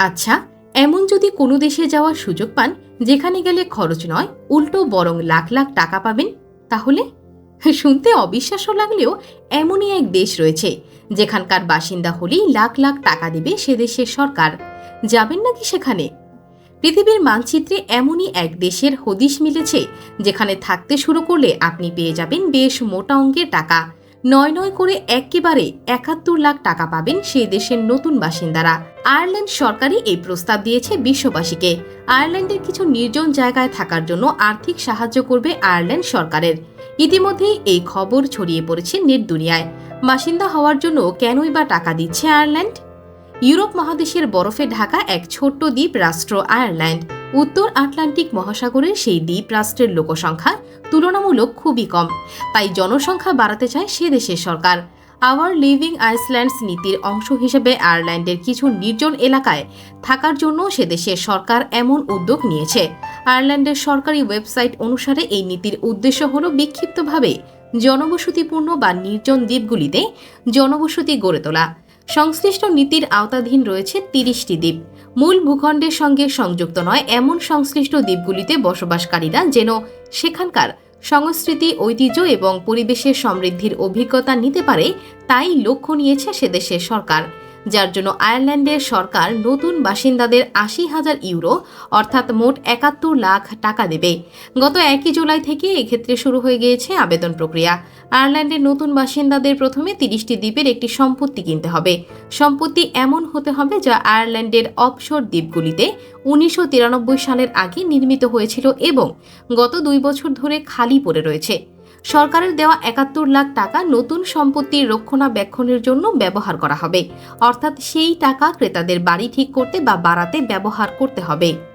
আচ্ছা এমন যদি কোনো দেশে যাওয়ার সুযোগ পান, যেখানে গেলে খরচ নয়, উল্টো বরং লাখ লাখ টাকা পাবেন, তাহলে? শুনতে অবিশ্বাস্য লাগলেও এমনই এক দেশ রয়েছে, যেখানকার বাসিন্দা হলেই লাখ লাখ টাকা দেবে সে দেশের সরকার। যাবেন নাকি সেখানে? পৃথিবীর মানচিত্রে এমনই এক দেশের হদিশ মিলেছে, যেখানে থাকতে শুরু করলে আপনি পেয়ে যাবেন বেশ মোটা অঙ্কের টাকা। নয় নয় করে একেবারে একাত্তর লাখ টাকা পাবেন সেই দেশের নতুন বাসিন্দারা। আয়ারল্যান্ড সরকারই এই প্রস্তাব দিয়েছে বিশ্ববাসীকে। আয়ারল্যান্ডের কিছু নির্জন জায়গায় থাকার জন্য আর্থিক সাহায্য করবে আয়ারল্যান্ড সরকারের। ইতিমধ্যেই এই খবর ছড়িয়ে পড়েছে নেট দুনিয়ায়। বাসিন্দা হওয়ার জন্য কেনই বা টাকা দিচ্ছে আয়ারল্যান্ড? ইউরোপ মহাদেশের বরফে ঢাকা এক ছোট্ট দ্বীপ রাষ্ট্র আয়ারল্যান্ড। উত্তর আটলান্টিক মহাসাগরের সেই দ্বীপ রাষ্ট্রের লোকসংখ্যা তুলনামূলক খুবই কম। তাই জনসংখ্যা বাড়াতে চায় সে দেশের সরকার। আওয়ার লিভিং আইসল্যান্ডস নীতির অংশ হিসেবে আয়ারল্যান্ডের কিছু নির্জন এলাকায় থাকার জন্য সে দেশের সরকার এমন উদ্যোগ নিয়েছে। আয়ারল্যান্ডের সরকারি ওয়েবসাইট অনুসারে এই নীতির উদ্দেশ্য হল বিক্ষিপ্তভাবে জনবসতিপূর্ণ বা নির্জন দ্বীপগুলিতে জনবসতি গড়ে তোলা। সংশ্লিষ্ট নীতির আওতাধীন রয়েছে তিরিশটি দ্বীপ। মূল ভূখণ্ডের সঙ্গে সংযুক্ত নয়, এমন সংশ্লিষ্ট দ্বীপগুলিতে বসবাসকারীরা যেন সেখানকার সংস্কৃতি, ঐতিহ্য এবং পরিবেশের সমৃদ্ধির অভিজ্ঞতা নিতে পারে, তাই লক্ষ্য নিয়েছে সেদেশের সরকার। যার জন্য আয়ারল্যান্ডের সরকার নতুন বাসিন্দাদের আশি হাজার ইউরো, অর্থাৎ মোট একাত্তর লাখ টাকা দেবে। গত একই জুলাই থেকে এক্ষেত্রে শুরু হয়ে গিয়েছে আবেদন প্রক্রিয়া। আয়ারল্যান্ডের নতুন বাসিন্দাদের প্রথমে তিরিশটি দ্বীপের একটি সম্পত্তি কিনতে হবে। সম্পত্তি এমন হতে হবে যা আয়ারল্যান্ডের অপসর দ্বীপগুলিতে উনিশশো তিরানব্বই সালের আগে নির্মিত হয়েছিল এবং গত দুই বছর ধরে খালি পড়ে রয়েছে। সরকারের দেওয়া একাত্তর লাখ টাকা নতুন সম্পত্তির রক্ষণাবেক্ষণের জন্য ব্যবহার করা হবে। অর্থাৎ সেই টাকা ক্রেতাদের বাড়ি ঠিক করতে বা বাড়াতে ব্যবহার করতে হবে।